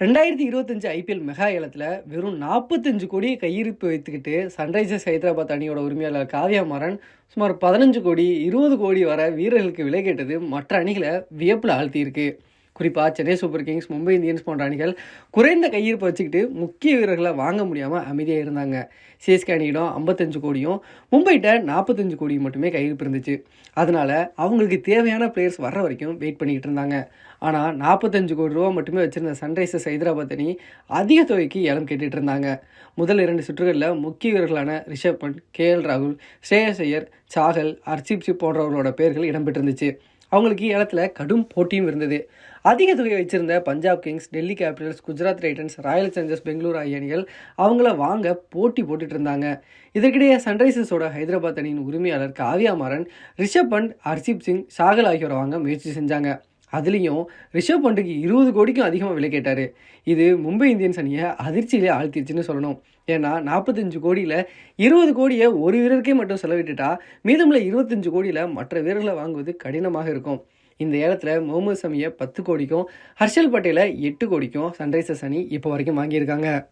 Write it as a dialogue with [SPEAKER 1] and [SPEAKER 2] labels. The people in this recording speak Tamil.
[SPEAKER 1] ரெண்டாயிரத்தி இருபத்தஞ்சு ஐபிஎல் மெகா ஏலத்தில் வெறும் நாற்பத்தஞ்சு கோடியை கையிருப்பு வைத்துக்கிட்டு சன்ரைசர்ஸ் ஹைதராபாத் அணியோட உரிமையாளர் காவ்யா மாறன் சுமார் பதினஞ்சு கோடி இருபது கோடி வர வீரர்களுக்கு விலை கேட்டது மற்ற அணிகளை வியப்பில் ஆழ்த்தியிருக்கு. குறிப்பாக Chennai Super Kings Mumbai Indians போன்ற அணிகள் குறைந்த கையிருப்பை வச்சுக்கிட்டு முக்கிய வீரர்களை வாங்க முடியாமல் அமைதியாக இருந்தாங்க. சிஎஸ்கே அணியிடம் ஐம்பத்தஞ்சு கோடியும் மும்பைகிட்ட நாற்பத்தஞ்சு கோடியும் மட்டுமே கையிருப்பு இருந்துச்சு. அதனால அவங்களுக்கு தேவையான பிளேயர்ஸ் வர்ற வரைக்கும் வெயிட் பண்ணிக்கிட்டு இருந்தாங்க. ஆனால் நாற்பத்தஞ்சு கோடி ரூபா மட்டுமே வச்சுருந்த சன்ரைசர்ஸ் ஹைதராபாத் அணி அதிக தொகைக்கு ஏலம் கேட்டுட்டு இருந்தாங்க. முதல் இரண்டு சுற்றுகளில் முக்கிய வீரர்களான ரிஷப் பண்ட் கே எல் ராகுல் ஸ்ரேயஸ் ஐயர் சாகல் ஹர்ஷிப் சிப் போன்றவர்களோட பெயர்கள் இடம்பெற்றிருந்துச்சு அவங்களுக்கு ஏலத்தில் கடும் போட்டியும் இருந்தது. அதிக தொகையை வச்சிருந்த Punjab Kings Delhi Capitals Gujarat Titans Royal Challengers Bengaluru ஆகிய அணிகள் அவங்கள வாங்க போட்டி போட்டுட்டு இருந்தாங்க. இதற்கிடையே சன்ரைசர்ஸோட ஹைதராபாத் அணியின் உரிமையாளர் காவியா மாறன் ரிஷப் பண்ட் ஹர்ஷிப் சிங் சாகல் ஆகியோரை வாங்க முயற்சி செஞ்சாங்க. அதுலேயும் ரிஷப் பண்டுக்கு இருபது கோடிக்கும் அதிகமாக விலை கேட்டார். இது மும்பை இந்தியன்ஸ் அணியை அதிர்ச்சியிலே ஆழ்த்திருச்சுன்னு சொல்லணும். ஏன்னா நாற்பத்தஞ்சு கோடியில் இருபது கோடியை ஒரு வீரருக்கே மட்டும் செலவிட்டுட்டா மீதமுள்ள இருபத்தஞ்சு கோடியில் மற்ற வீரர்களை வாங்குவது கடினமாக இருக்கும். இந்த ஏலத்தில் முகமது சமியை பத்து கோடிக்கும் ஹர்ஷல் பட்டேலை எட்டு கோடிக்கும் சன்ரைசர்ஸ் அணி இப்போ வரைக்கும் வாங்கியிருக்காங்க.